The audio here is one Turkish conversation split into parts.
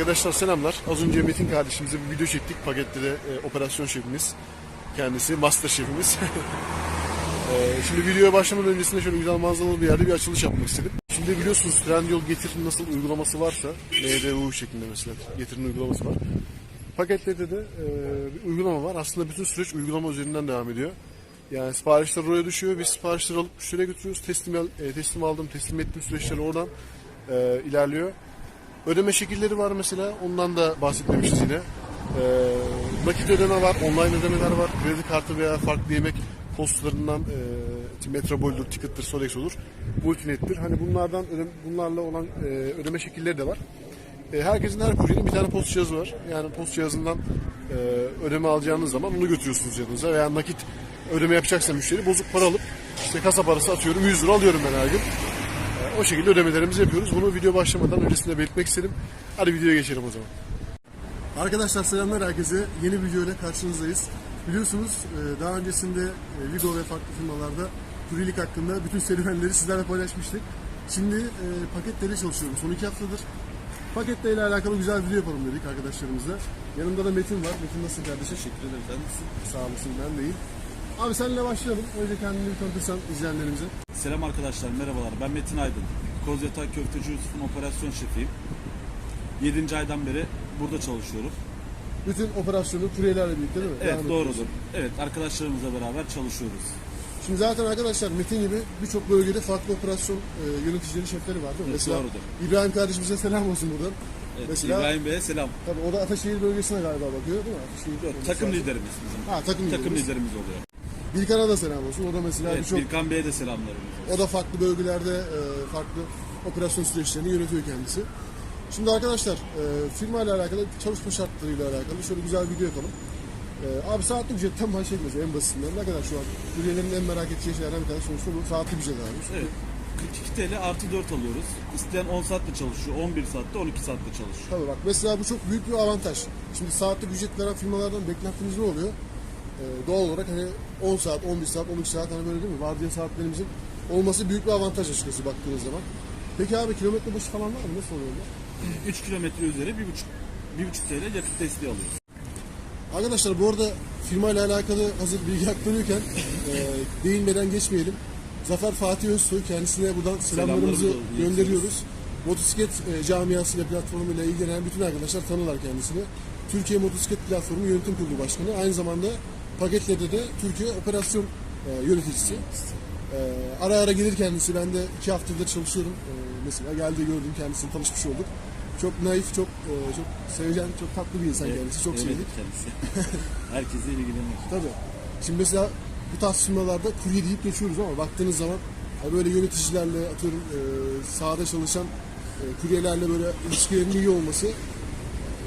Arkadaşlar selamlar. Az önce Metin kardeşimize bir video çektik. Pakette de e, operasyon şefimiz. Kendisi master şefimiz. E, şimdi videoya başlamadan öncesinde şöyle güzel manzaralı bir yerde bir açılış yapmak istedim. Şimdi biliyorsunuz Trendyol Getir nasıl uygulaması varsa MDU şeklinde mesela Getir'in uygulaması var. Paketlerde de e, bir uygulama var. Aslında bütün süreç uygulama üzerinden devam ediyor. Yani siparişler oraya düşüyor. Biz siparişleri alıp müşteriye götürüyoruz. Teslim, e, teslim aldım, teslim ettiğim süreçleri oradan e, ilerliyor. Ödeme şekilleri var mesela. Ondan da bahsetmemişiz yine. Ee, nakit ödeme var, online ödemeler var. Kredi kartı veya farklı yemek postlarından e, Metrobol'dur, Ticket'tir, Sodex olur. Multinet'tir. Hani bunlardan bunlarla olan e, ödeme şekilleri de var. E, herkesin her kuryenin bir tane post cihazı var. Yani post cihazından e, ödeme alacağınız zaman onu götürüyorsunuz yanınıza veya nakit ödeme yapacaksa müşteri bozuk para alıp işte kasa parası atıyorum 100 lira alıyorum ben her gün. O şekilde ödemelerimizi yapıyoruz. Bunu video başlamadan öncesinde belirtmek istedim. Hadi videoya geçelim o zaman. Arkadaşlar selamlar herkese. Yeni bir video ile karşınızdayız. Biliyorsunuz e, daha öncesinde e, Vigo ve farklı firmalarda kuryelik hakkında bütün serüvenleri sizlerle paylaşmıştık. Şimdi e, paketlere çalışıyorum. Son iki haftadır paketle ile alakalı güzel bir video yapalım dedik arkadaşlarımızla. Yanımda da Metin var. Metin nasılsın kardeşim? Teşekkür ederim. Sen nasılsın? Sağ olasın ben de iyiyim. Abi seninle başlayalım. Önce kendini bir tanıtırsan izleyenlerimize. Selam arkadaşlar, merhabalar. Ben Metin Aydın. Kozyata Köfteci Yusuf'un operasyon şefiyim. 7. aydan beri burada çalışıyorum. Bütün operasyonu kuryelerle birlikte değil mi? Evet, Devam doğrudur. ediyorsun. Evet, arkadaşlarımızla beraber çalışıyoruz. Şimdi zaten arkadaşlar Metin gibi birçok bölgede farklı operasyon e, yöneticileri, şefleri var değil mi? Evet, doğrudur. İbrahim kardeşimize selam olsun buradan. Evet, Mesela İbrahim Bey'e selam. tabii o da Ataşehir bölgesine galiba bakıyor değil mi? Ataşehir Yok, bölgesi takım liderimiz bizim. Ha takım, Takım liderimiz. liderimiz oluyor. Bilkan'a da selam olsun. O da mesela Evet, birçok Birkan Bey'e de selamlarımız o da farklı bölgelerde e, farklı operasyon süreçlerini yönetiyor kendisi. Şimdi arkadaşlar e, firma ile alakalı çalışma şartlarıyla alakalı şöyle güzel bir video yapalım. E, abi saatlik ücretten mesela en basitinden. Ne kadar şu an? Kuryelerin en merak edeceği şeylerden bir tanesi sonuçta bu saatlik ücret abi. Evet. 42 TL artı 4 alıyoruz. İsteyen 10 saatte çalışıyor, 11 saatte, 12 saatte çalışıyor. Tabii bak mesela bu çok büyük bir avantaj. Şimdi saatlik ücret veren firmalardan beklentimiz ne oluyor? Ee, doğal olarak hani 10 saat, 11 saat, 12 saat hani böyle değil mi? Vardiya saatlerimizin olması büyük bir avantaj açıkçası baktığınız zaman. Peki abi kilometre başı falan var mı? Nasıl oluyor bu? 3 kilometre üzeri 1,5 1,5 TL yakıt desteği alıyoruz. Arkadaşlar bu arada firma ile alakalı hazır bilgi aktarıyorken e, değinmeden geçmeyelim. Zafer Fatih Özsoy kendisine buradan selamlarımızı Selamlarımızı gönderiyoruz. Motosiklet e, camiası ve platformuyla ilgilenen bütün arkadaşlar tanırlar kendisini. Türkiye Motosiklet Platformu Yönetim Kurulu Başkanı. Aynı zamanda Paketlede de Türkiye Operasyon e, Yöneticisi. E, ara ara gelir kendisi. Ben de iki haftadır çalışıyorum. E, mesela geldi gördüm kendisini tanışmış olduk. Çok naif, çok e, çok sevecen, çok tatlı bir insan kendisi. Çok sevdik. Öyledir kendisi. Herkesle ilgilenir. Tabii. Şimdi mesela bu tarz firmalarda kurye deyip geçiyoruz ama baktığınız zaman böyle yöneticilerle atıyorum e, sahada çalışan e, kuryelerle böyle ilişkilerin iyi olması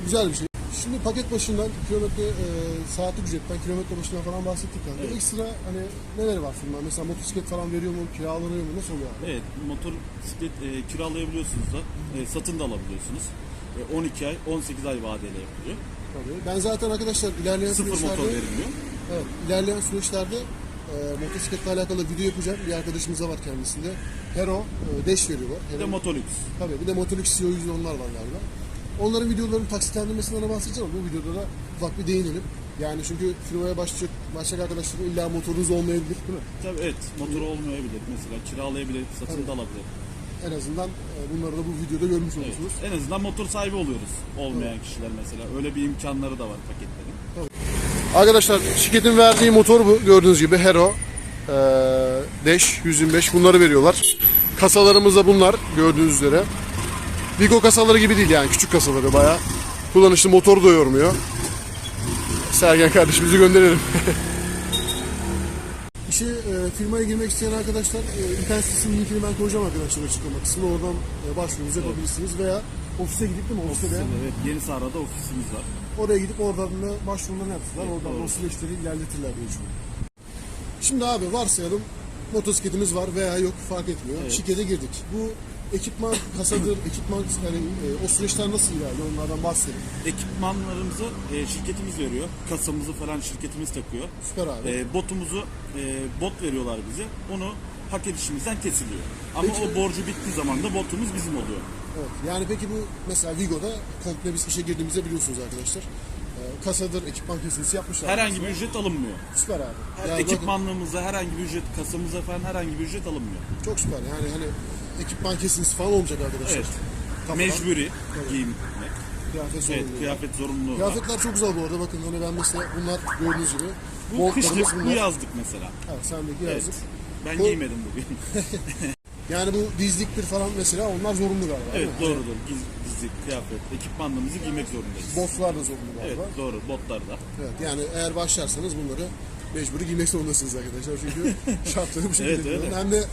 güzel bir şey. Şimdi paket başından kilometre e, saatlik ücretten kilometre başından falan bahsettik kanka. Ekstra hani neler var firma? Mesela motosiklet falan veriyor mu? Kiralanıyor mu? Nasıl oluyor abi? Evet, motor bisiklet e, kiralayabiliyorsunuz da, e, satın da alabiliyorsunuz. E, 12 ay, 18 ay vadeyle yapılıyor. Tabii. Ben zaten arkadaşlar ilerleyen Sıfır süreçlerde motor veriliyor. Evet, ilerleyen süreçlerde e, motosikletle alakalı video yapacağım. Bir arkadaşımız da var kendisinde. Hero, e, Dash veriyorlar. Bir Hero, de Motolux. tabii bir de yüzde onlar var galiba. Onların videolarının taksitlendirmesinden de bahsedeceğim ama bu videoda da ufak bir değinelim. Yani çünkü firmaya başlayacak, başlayacak arkadaşların illa motorunuz olmayabilir değil mi? Tabii evet, motoru olmayabilir mesela. Kiralayabilir, satın da alabilir. En azından e, bunları da bu videoda görmüş Evet. olursunuz. En azından motor sahibi oluyoruz. Olmayan kişiler mesela. Öyle bir imkanları da var paketlerin. Arkadaşlar şirketin verdiği motor bu. Gördüğünüz gibi Hero, e, Dash 125 bunları veriyorlar. Kasalarımız da bunlar gördüğünüz üzere. Vigo kasaları gibi değil yani küçük kasaları bayağı. Kullanışlı motoru da yormuyor. Sergen kardeşimizi gönderelim. İşe e, firmaya girmek isteyen arkadaşlar e, internet sitesinin linkini ben koyacağım arkadaşlar açıklama kısmına. Oradan e, başvurunuzu yapabilirsiniz veya ofise gidip değil mi? Ofiste de Evet, Yeni Sara'da ofisimiz var. Oraya gidip oradan da başvurularını yaptılar. Oradan da o süreçleri ilerletirler diye düşünüyorum. Şimdi abi varsayalım motosikletimiz var veya yok fark etmiyor. Şirkete girdik. Bu ekipman kasadır, ekipman yani e, o süreçler nasıl ilerliyor onlardan bahsedelim. Ekipmanlarımızı e, şirketimiz veriyor. Kasamızı falan şirketimiz takıyor. Süper abi. E, botumuzu e, bot veriyorlar bize. Onu hak edişimizden kesiliyor. Ama Peki- o borcu bittiği zaman da botumuz bizim oluyor. Evet. Yani peki bu mesela Vigo'da komple biz işe girdiğimizde biliyorsunuz arkadaşlar. Kasadır, ekipman kesintisi yapmışlar. Herhangi bir ücret alınmıyor. Süper abi. Her Yani bakın, ekipmanlığımıza herhangi bir ücret, kasamıza falan herhangi bir ücret alınmıyor. çok süper. Yani hani ekipman kesintisi falan olmayacak arkadaşlar. Evet. Kafadan Mecburi giyinmek. Kıyafet Evet, zorunlu. kıyafet zorunluluğu var. Kıyafetler çok güzel bu arada. Bakın hani ben mesela bunlar gördüğünüz gibi. Bu Boltlarımız kışlık, bu bunlar. yazlık mesela. Evet, sendeki Evet. yazdık. Ben Bu- giymedim bugün. Yani bu dizliktir falan mesela onlar zorunlu galiba. değil evet mi? doğrudur. Giz, dizlik, kıyafet, ekipmanlarımızı giymek zorundayız. Botlar da zorunlu Evet galiba. doğru. Botlar da. Evet yani eğer başlarsanız bunları mecburi giymek zorundasınız arkadaşlar. Çünkü şartları bu şekilde. Evet. Hem de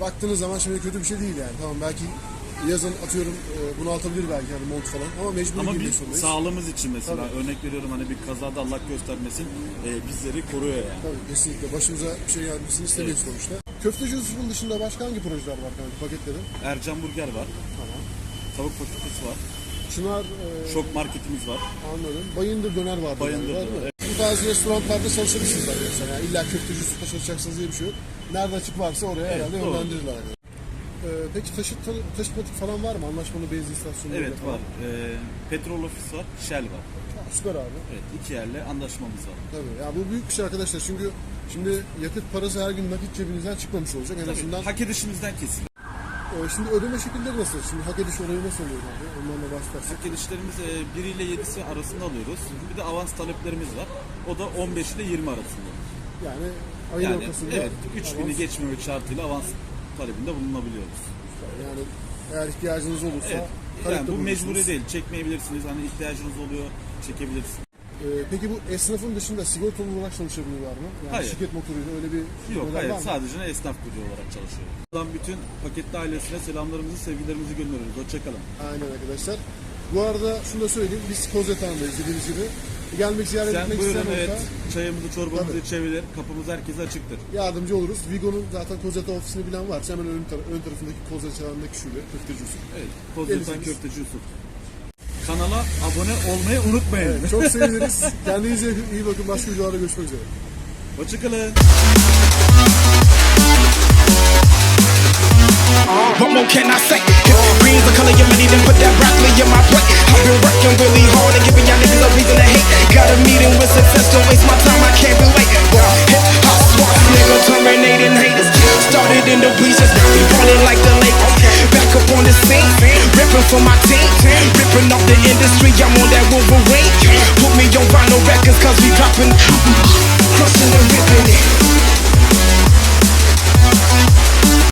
baktığınız zaman şimdi kötü bir şey değil yani. Tamam belki yazın atıyorum e, bunu altabilir belki yani mont falan ama mecburi Ama giymek biz zorundayız. sağlığımız için mesela Tabii. örnek veriyorum hani bir kazada Allah göstermesin e, bizleri koruyor yani. Tabii kesinlikle başımıza bir şey gelmesini istemeyiz sonuçta. Köfteci Yusuf'un dışında başka hangi projeler var kanka paketleri? Ercan Burger var. Tamam. Tavuk fakültesi var. Çınar e, Şok marketimiz var. anladım. Bayındır döner var. Bayındır döner, değil mi? Bu tarz restoranlarda çalışabilirsiniz arkadaşlar. Yani illa köfteci Yusuf'ta çalışacaksınız diye bir şey yok. Nerede açık varsa oraya herhalde doğru. yönlendirirler. arkadaşlar. Ee, peki taşıt, taşıt patik falan var mı? Anlaşmalı benzin istasyonu Evet var. E, petrol ofis var. Shell var. Süper abi. Evet iki yerle anlaşmamız var. Tabii. Ya bu büyük bir şey arkadaşlar. Çünkü şimdi yakıt parası her gün nakit cebinizden çıkmamış olacak. En azından Hak edişimizden kesin. E, şimdi ödeme şekilleri nasıl? Şimdi hak ediş olayı nasıl oluyor abi? Ondan da bahsedersek. Hak edişlerimiz e, 1 ile 7'si arasında alıyoruz. Bir de avans taleplerimiz var. O da 15 ile 20 arasında. Yani ayın Yani ortasında evet 3000'i avans- geçmemek şartıyla avans talebinde bulunabiliyoruz. Yani eğer ihtiyacınız olursa Evet. Yani bu mecburi değil. Çekmeyebilirsiniz. Hani ihtiyacınız oluyor. Çekebilirsiniz. Ee, peki bu esnafın dışında sigortalı olarak çalışabiliyorlar mı? Yani Hayır. şirket motoruyla öyle bir Yok hayır var mı? sadece esnaf gücü olarak çalışıyor. Buradan bütün paketli ailesine selamlarımızı, sevgilerimizi gönderiyoruz. Hoşçakalın. Aynen arkadaşlar. Bu arada şunu da söyleyeyim. Biz Kozetağ'ındayız dediğimiz gibi. Gelmek ziyaret Sen etmek buyurun isteyen evet. olursa Çayımızı, çorbamızı Tabii. içebilir. Kapımız herkese açıktır. yardımcı oluruz. Vigo'nun zaten Kozeta ofisini bilen varsa hemen ön, tar- ön tarafındaki Kozeta'ndaki şube, köfteci Yusuf. Evet. Kozyetan Gelirsiniz. Köfteci Yusuf. Kanala abone olmayı unutmayın. Evet, çok seviniriz. Kendinize iyi bakın. Başka videolarda görüşmek üzere. Hoşçakalın. What more can I say? Green's the color of money, then put that broccoli in my plate. I've been working really hard and giving y'all niggas a reason to hate. Got a meeting with success, don't waste my time, I can't relate. Hip hop swap, nigga, terminating haters. Started in the bleachers, now we ballin' like the Lakers. Back up on the scene, ripping for my team. industry, I'm on that Wolverine. Put me on vinyl records, cause we poppin'. Crossing the